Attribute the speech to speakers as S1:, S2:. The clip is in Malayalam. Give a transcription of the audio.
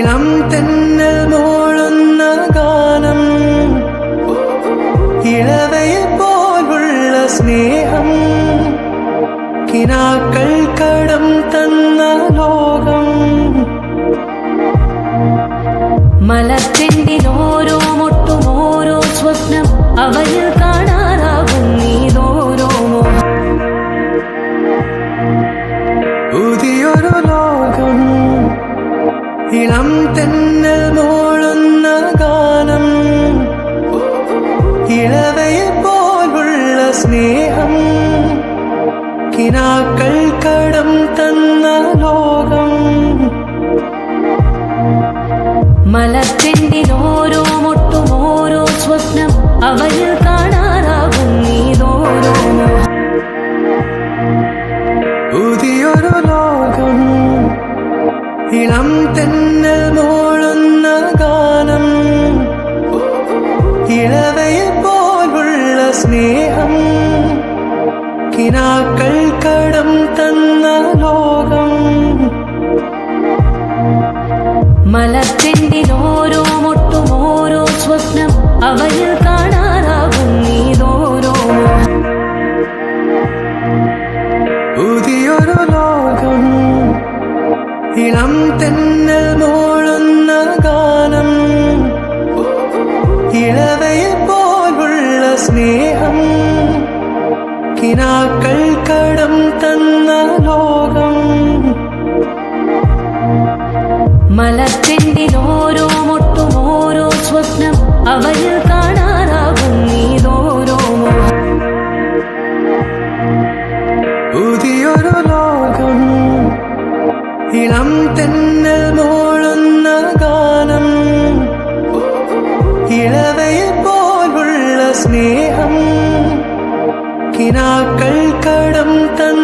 S1: ഇളം തെന്നൽ മോളുന്ന ഗാനം. ഇളവയിൽ പോലുള്ള സ്നേഹം. കിനാക്കൾ കടം തന്ന ലോകം.
S2: മലത്തിന്റെ ഓരോ മുട്ടും ഓരോ സ്വപ്നം അവയിൽ
S1: ഇളം തെന്നൽ മോളുന്ന ഗാനം. ഇളവയെ പോലുള്ള സ്നേഹം. കിനാക്കൾ കടം തന്ന ലോകം.
S2: മലത്തിണ്ടിനോരോ മുട്ടും ഓരോ സ്വപ്നം അവയിൽ കാണാറാകും നീതോരോ
S1: പുതിയൊരു ലോകം. ഇളം തെന്നൽ സ്നേഹം കിനാക്കൾ കടം തന്ന ലോകം.
S2: മലത്തിണ്ടിനോരോ മുട്ടും ഓരോ സ്വപ്നം അവയിൽ
S1: കിനാക്കൾ കടം തന്ന ലോകം.
S2: മലത്തിണ്ടിനോരോ മുട്ടും ഓരോ സ്വപ്നം അവയിൽ കാണാറാകും നീതോരോ
S1: പുതിയൊരു ലോകം. ഇളം തെന്നൽ മോളുന്ന ഗാനം. ഇളവയെ സ്നേഹം കിനാക്കൾ കടം തന്ന